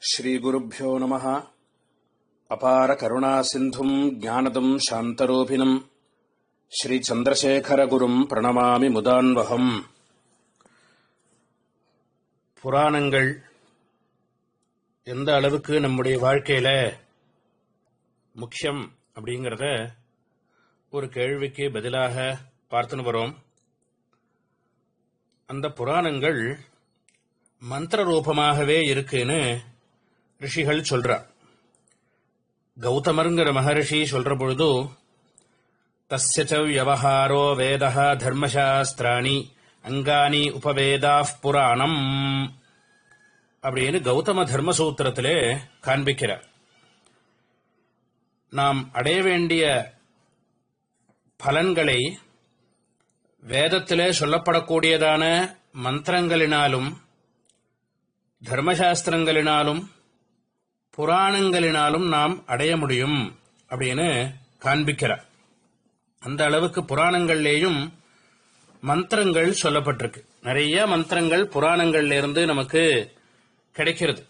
ஸ்ரீகுருப்போ நம. அபார கருணா சிந்தும் ஜானதம் சாந்தரூபிணம். ஸ்ரீ சந்திரசேகரகுரும் பிரணமாமி முதான்வகம். புராணங்கள் எந்த அளவுக்கு நம்முடைய வாழ்க்கையில முக்கியம் அப்படிங்கிறத ஒரு கேள்விக்கு பதிலாக பார்த்துன்னு வரோம். அந்த புராணங்கள் மந்திர ரூபமாகவே இருக்குன்னு ரிஷிகள் சொல்றார் கௌதமருங்கிற மகரிஷி சொல்ற பொழுது தஸ்ய வியவஹாரோ வேதः தர்மசாஸ்திராணி அங்கானி உபவேதா புராணம் அப்படின்னு கௌதம தர்மசூத்திரத்திலே காண்பிக்கிறார் நாம் அடைய வேண்டிய பலன்களை வேதத்திலே சொல்லப்படக்கூடியதான மந்திரங்களினாலும் தர்மசாஸ்திரங்களினாலும் புராணங்களினாலும் நாம் அடைய முடியும் அப்படின்னு காண்பிக்கிறார் அந்த அளவுக்கு புராணங்கள்லேயும் மந்திரங்கள் சொல்லப்பட்டிருக்கு. நிறைய மந்திரங்கள் புராணங்கள்ல இருந்து நமக்கு கிடைக்கிறது.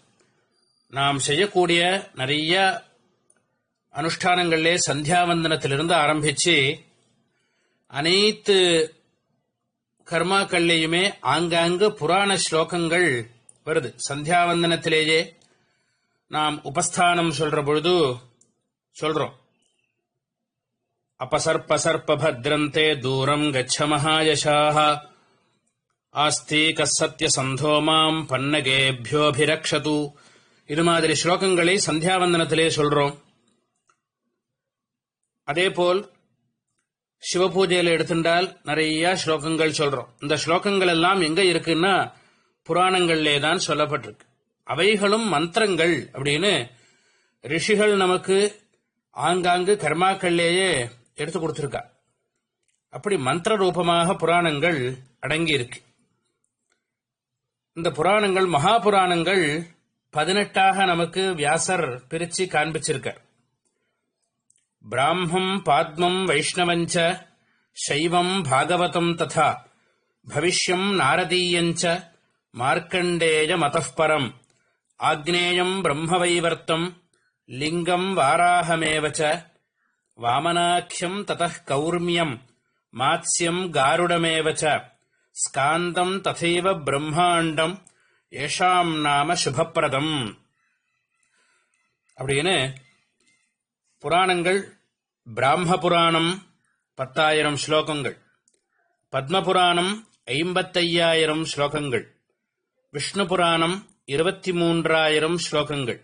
நாம் செய்யக்கூடிய நிறைய அனுஷ்டானங்களிலே சந்தியாவந்தனத்திலிருந்து ஆரம்பிச்சு அனைத்து கர்மாக்கள்லேயுமே ஆங்காங்கு புராண ஸ்லோகங்கள் வருது. சந்தியாவந்தனத்திலேயே நாம் உபஸ்தானம் சொல்ற பொழுது சொல்றோம். அபசர்ப சர்ப பத்ரந்தே தூரம் கச்ச மகாயசாக ஆஸ்தீக சத்திய சந்தோமாம் பன்னகேபியோபிரக்ஷது இது மாதிரி ஸ்லோகங்களை சந்தியாவந்தனத்திலே சொல்றோம். அதேபோல் சிவபூஜையில் எடுத்துட்டால் நிறைய ஸ்லோகங்கள் சொல்றோம். இந்த ஸ்லோகங்கள் எல்லாம் எங்க இருக்குன்னா புராணங்களிலே தான் சொல்லப்பட்டிருக்கு. அவைகளும் மந்திரங்கள் அப்படின்னு ரிஷிகள் நமக்கு ஆங்காங்கு கர்மாக்கள்லேயே எடுத்து கொடுத்துருக்கா. அப்படி மந்திர ரூபமாக புராணங்கள் அடங்கி இருக்கு இந்த புராணங்கள் மகா புராணங்கள் பதினெட்டாக நமக்கு வியாசர் பிரிச்சு காண்பிச்சிருக்கார். பிராமம் பாத்மம் வைஷ்ணவஞ்ச சைவம் பாகவதம் ததா பவிஷ்யம் நாரதீயஞ்ச மார்க்கண்டேய மதப்பரம் ஆக்னேயம் பிரம்மவைவர்த்தம் லிங்கம் வாராகமேவச்ச வாமனாக்கியம் ததः கௌர்மியம் மாத்ஸ்யம் காருடமேவச்ச ஸ்காந்தம் ததைவ பிரம்மாண்டம் ஏஷாம் நாம சுபப்பிரதம். அப்படின்னு புராணங்கள் பிராம புராணம் பத்தாயிரம் ஸ்லோகங்கள் பத்மபுராணம் ஐம்பத்தையாயிரம் ஸ்லோகங்கள் விஷ்ணு புராணம் இருபத்தி மூன்றாயிரம் ஸ்லோகங்கள்.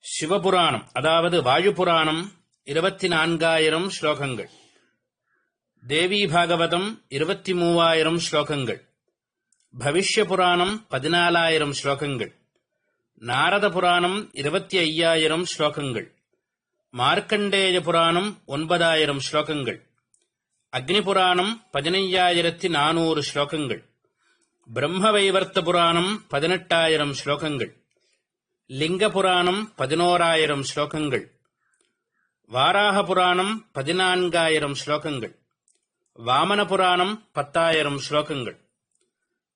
சிவபுராணம் அதாவது வாயுபுராணம் இருபத்தி நான்காயிரம் ஸ்லோகங்கள். தேவி பாகவதம் இருபத்தி மூவாயிரம் ஸ்லோகங்கள். பவிஷ்ய புராணம் பதினாலாயிரம் ஸ்லோகங்கள். நாரத புராணம் இருபத்தி ஐயாயிரம் ஸ்லோகங்கள். மார்க்கண்டேய புராணம் ஒன்பதாயிரம் ஸ்லோகங்கள். அக்னி புராணம் பதினையாயிரத்தி நானூறு ஸ்லோகங்கள். பிரம்மவைவர்த்த புராணம் பதினெட்டாயிரம் ஸ்லோகங்கள். லிங்க புராணம் பதினோராயிரம் ஸ்லோகங்கள். வாராக புராணம் பதினான்காயிரம் ஸ்லோகங்கள். வாமன புராணம் பத்தாயிரம் ஸ்லோகங்கள்.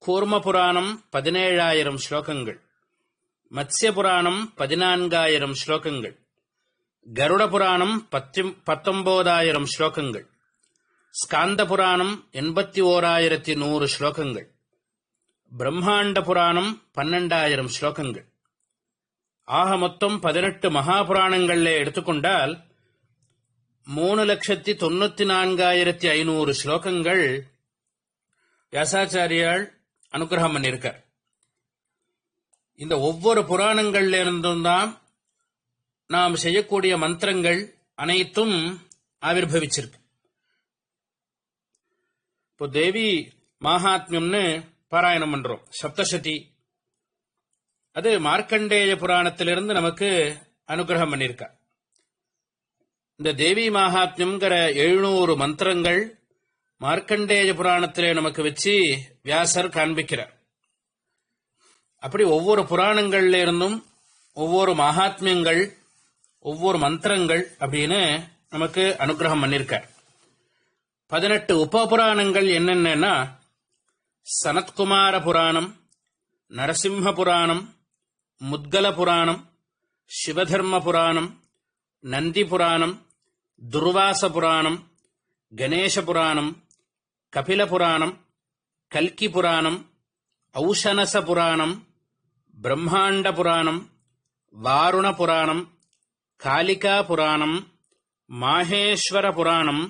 கூர்ம புராணம் பதினேழாயிரம் ஸ்லோகங்கள். மத்ய புராணம் பதினான்காயிரம் ஸ்லோகங்கள். கருட புராணம் பத்தி பத்தொன்பதாயிரம் ஸ்லோகங்கள். ஸ்காந்த புராணம் எண்பத்தி ஓராயிரத்தி நூறு ஸ்லோகங்கள். பிரம்மாண்ட புராணம் பன்னெண்டாயிரம் ஸ்லோகங்கள். ஆக மொத்தம் பதினெட்டு மகாபுராணங்கள்ல எடுத்துக்கொண்டால் மூணு லட்சத்தி தொண்ணூத்தி நான்காயிரத்தி ஐநூறு ஸ்லோகங்கள் வியாசாச்சாரியால் அனுகிரகம் பண்ணியிருக்கார். இந்த ஒவ்வொரு புராணங்கள்ல இருந்தும் தான் நாம் செய்யக்கூடிய மந்திரங்கள் அனைத்தும் ஆவிர்வவிச்சிருக்கு. இப்போ தேவி மகாத்மியம்னு பாராயணம் பண்றோம். சப்தசதி. அது மார்க்கண்டேய புராணத்திலிருந்து நமக்கு அனுகிரகம் பண்ணியிருக்கா. இந்த தேவி மகாத்மியம்ங்கிற எழுநூறு மந்திரங்கள் மார்க்கண்டேய புராணத்திலே நமக்கு வச்சு வியாசர் காண்பிக்கிறார். அப்படி ஒவ்வொரு புராணங்கள்ல இருந்தும் ஒவ்வொரு மகாத்மியங்கள் ஒவ்வொரு மந்திரங்கள் அப்படின்னு நமக்கு அனுகிரகம் பண்ணியிருக்கார். பதினெட்டு உப புராணங்கள் என்னென்னா சனத்குமார புராணம் நரசிம்ம புராணம் முத்கல புராணம் சிவதர்ம புராணம் நந்தி புராணம் துர்வாச புராணம் கணேச புராணம் கபில புராணம் கல்கி புராணம் ஔஷனச புராணம் பிரம்மாண்ட புராணம் வாருண புராணம் காலிகா புராணம் மாஹேஸ்வர புராணம்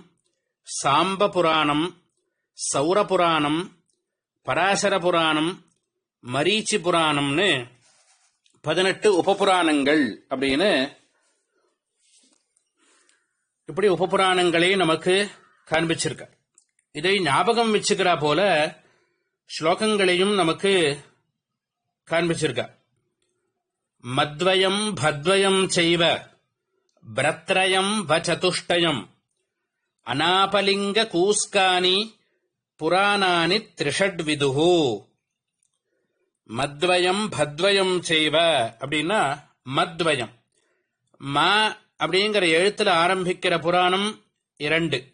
சாம்ப புராணம் சௌர புராணம் பராசர புராணம் மரீச்சி புராணம்னு பதினெட்டு உபபுராணங்கள் அப்படின்னு இப்படி உபபுராணங்களையும் நமக்கு காண்பிச்சிருக்க. இதை ஞாபகம் வச்சுக்கிறா போல ஸ்லோகங்களையும் நமக்கு காண்பிச்சிருக்க. மத்வயம் பத்வயம் செய்வ பிரத்ரயம் வச்சதுஷ்டயம் அநாபலிங்க கூஸ்கானி புராணானி திரிஷட்விதுஹு மத்வயம் பத்வயம் செய்வ. அப்படின்னா மத்வயம். மா அப்படிங்கிற எழுத்துல ஆரம்பிக்கிற புராணம் இரண்டு.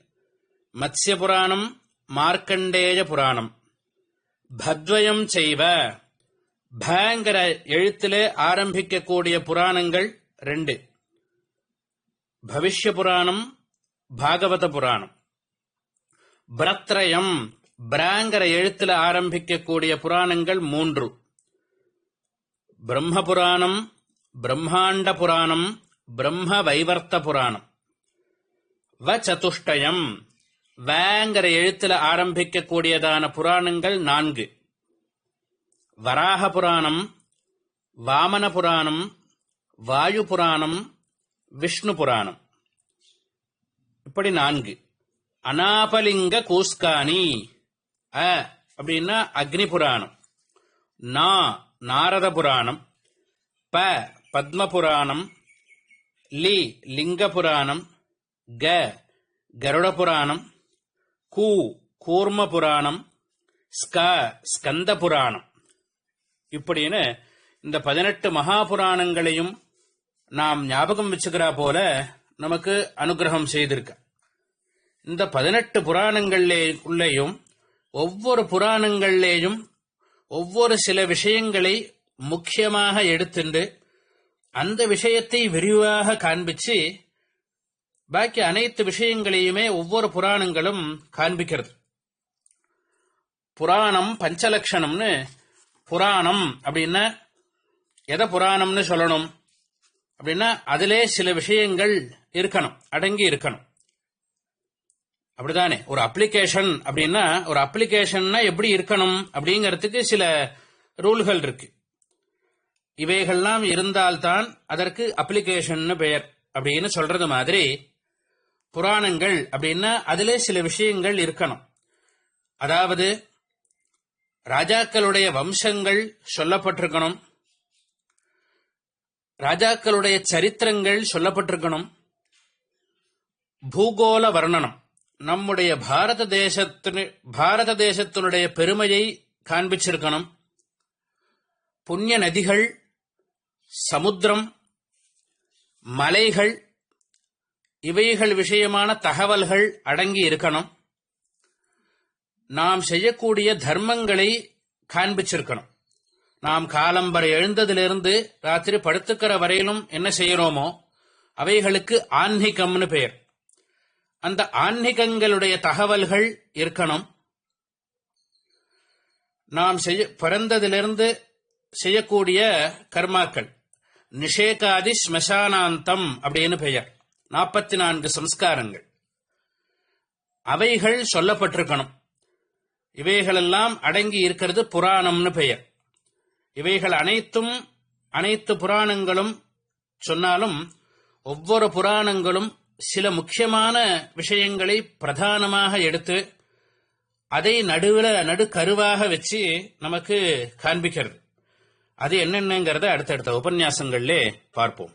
மத்ய புராணம் மார்க்கண்டேய புராணம். பத்வயம் செய்வ. பங்கிற எழுத்திலே ஆரம்பிக்கக்கூடிய புராணங்கள் ரெண்டு. பவிஷ்ய புராணம் பாகவத புராணம். பிரத்ரயம் பிராங்கிற எழுத்துல ஆரம்பிக்கக்கூடிய புராணங்கள் மூன்று. பிரம்ம புராணம் பிரம்மாண்ட புராணம் பிரம்ம வைவர்த்த புராணம். வ சதுஷ்டயம் வேங்கிற எழுத்துல ஆரம்பிக்கக்கூடியதான புராணங்கள் நான்கு. வராக புராணம் வாமன புராணம் வாயு புராணம் விஷ்ணு புராணம் இப்படி நான்கு. அனாபலிங்க கூஸ்கானி அ அப்படின்னா அக்னி புராணம். நா நாரத புராணம். ப பத்ம புராணம். லி லிங்க புராணம். க கருட புராணம். கூ கூர்ம புராணம். ஸ்க ஸ்கந்த புராணம். இப்படின்னு இந்த பதினெட்டு மகாபுராணங்களையும் நாம் ஞாபகம் வச்சுக்கிறா போல நமக்கு அனுகிரகம் செய்திருக்க. இந்த பதினெட்டு புராணங்கள்லே உள்ளேயும் ஒவ்வொரு புராணங்கள்லேயும் ஒவ்வொரு சில விஷயங்களை முக்கியமாக எடுத்துண்டு அந்த விஷயத்தை விரிவாக காண்பிச்சு பாக்கி அனைத்து விஷயங்களையுமே ஒவ்வொரு புராணங்களும் காண்பிக்கிறது. புராணம் பஞ்சலட்சணம்னு புராணம் அப்படின்னா எதை புராணம்னு சொல்லணும்? அப்படின்னா அதிலே சில விஷயங்கள் இருக்கணும் அடங்கி இருக்கணும். அப்படிதானே? ஒரு அப்ளிகேஷன் அப்படின்னா ஒரு அப்ளிகேஷன்னா எப்படி இருக்கணும் அப்படிங்கிறதுக்கு சில ரூல்கள் இருக்கு. இவைகள்லாம் இருந்தால்தான் அதற்கு அப்ளிகேஷன் பெயர் அப்படின்னு சொல்றது மாதிரி புராணங்கள் அப்படின்னா அதிலே சில விஷயங்கள் இருக்கணும். அதாவது ராஜாக்களுடைய வம்சங்கள் சொல்லப்பட்டிருக்கணும். ராஜாக்களுடைய சரித்திரங்கள் சொல்லப்பட்டிருக்கணும். பூகோள வர்ணனம். நம்முடைய பாரத தேசத்தினு பாரத தேசத்தினுடைய பெருமையை காண்பிச்சிருக்கணும். புண்ணிய நதிகள் சமுத்திரம் மலைகள் இவைகள் விஷயமான தகவல்கள் அடங்கி இருக்கணும். நாம் செய்யக்கூடிய தர்மங்களை காண்பிச்சிருக்கணும். நாம் காலம்பரை எழுந்ததிலிருந்து ராத்திரி படுத்துக்கிற வரையிலும் என்ன செய்யறோமோ அவைகளுக்கு ஆன்மீகம்னு பெயர். அந்த ஆன்மீகங்களுடைய தகவல்கள் இருக்கணும். நாம் செய்ய பிறந்ததிலிருந்து செய்யக்கூடிய கர்மாக்கள். நிஷேகாதி ஸ்மசானாந்தம் அப்படின்னு பெயர். நாற்பத்தி நான்கு சம்ஸ்காரங்கள். அவைகள் சொல்லப்பட்டிருக்கணும். இவைகளெல்லாம் அடங்கி இருக்கிறது புராணம்னு பெயர். இவைகள் அனைத்தும் அனைத்து புராணங்களும் சொன்னாலும் ஒவ்வொரு புராணங்களும் சில முக்கியமான விஷயங்களை பிரதானமாக எடுத்து அதை நடுவில் நடுக்கருவாக வச்சு நமக்கு காண்பிக்கிறது. அது என்னென்னங்கிறத அடுத்தடுத்த உபன்யாசங்கள்லே பார்ப்போம்.